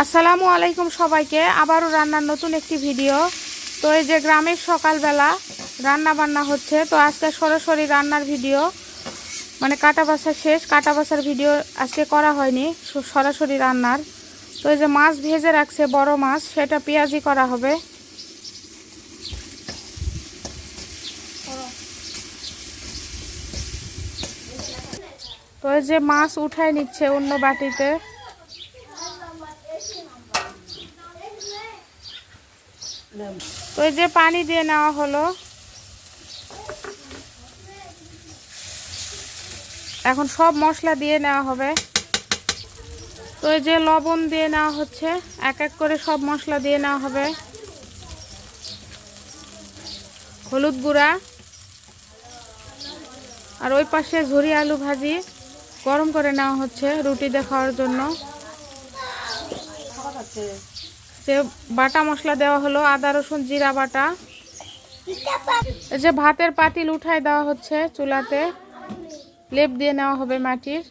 আসসালামু আলাইকুম সবাইকে। আবারও রান্নার নতুন একটি ভিডিও। তো এই যে গ্রামের সকালবেলা রান্না বান্না হচ্ছে, তো আজকে সরাসরি রান্নার ভিডিও মানে কাটা বাসা শেষ, কাটা বাসার ভিডিও আজকে করা হয়নি সরাসরি রান্নার। তো এই যে মাছ ভেজে রাখছে, বড় মাছ, সেটা পেঁয়াজি করা হবে। তো এই যে মাছ উঠায় নিচ্ছে অন্য বাটিতে। এই যে পানি দিয়ে নেওয়া হলো। এখন সব মশলা দিয়ে নেওয়া হবে। তো এই যে লবণ দিয়ে নেওয়া হচ্ছে, এক এক করে সব মশলা দিয়ে নেওয়া হবে। হলুদ গুঁড়া, আর ওই পাশে ঝুরি আলু ভাজি গরম করে নেওয়া হচ্ছে রুটি দিয়ে খাওয়ার জন্য। যে বাটা মশলা দেওয়া হলো, আদা, রসুন, জিরা বাটা। যে ভাতের পাতিল উঠায় দেওয়া হচ্ছে চুলাতে। লেপ দিয়ে নেওয়া হবে মাটির।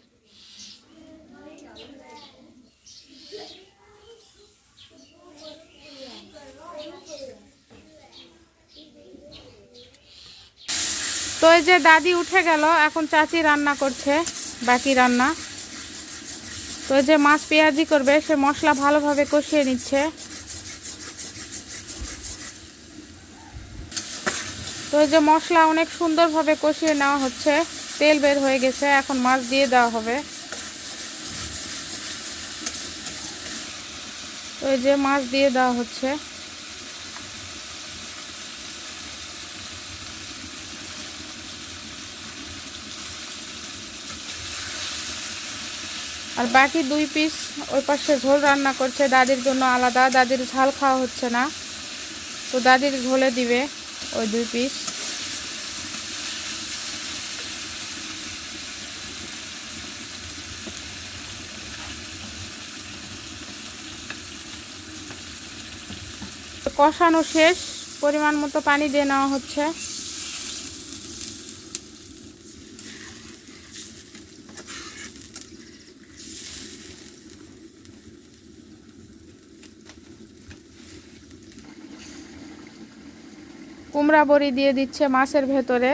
তো এই যে দাদি উঠে গেল, এখন চাচি রান্না করছে, বাকি রান্না। তো যে মাছ পেঁয়াজি করবে, সে মশলা ভালোভাবে কষিয়ে নিচ্ছে। তো যে মশলা অনেক সুন্দরভাবে কষিয়ে নেওয়া হচ্ছে, তেল বের হয়ে গেছে, এখন মাছ দিয়ে দেওয়া হবে। তো যে মাছ দিয়ে দেওয়া হচ্ছে। আর বাকি দুই পিস ওই পাশে ঝোল রান্না করছে। দাদির জন্য আলাদা, দাদির ঝাল খাওয়া হচ্ছে না। তো দাদির ঝোলে দিবে ওই দুই পিস। কষানো শেষ, পরিমাণ মতো পানি দিয়ে নেওয়া হচ্ছে। কুমড়া বড়ি দিয়ে দিচ্ছে মাছের ভেতরে।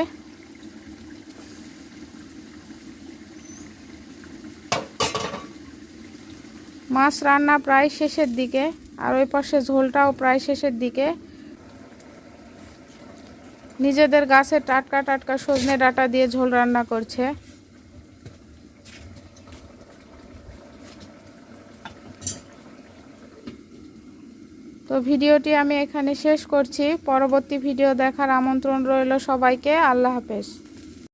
মাছ রান্না প্রায় শেষের দিকে, আর ওই পাশে ঝোলটাও প্রায় শেষের দিকে। নিজেদের গাছে টাটকা টাটকা সজনে ডাটা দিয়ে ঝোল রান্না করছে। তো ভিডিওটি আমি এখানে শেষ করছি। পরবর্তী ভিডিও দেখার আমন্ত্রণ রইল সবাইকে। আল্লাহ হাফেজ।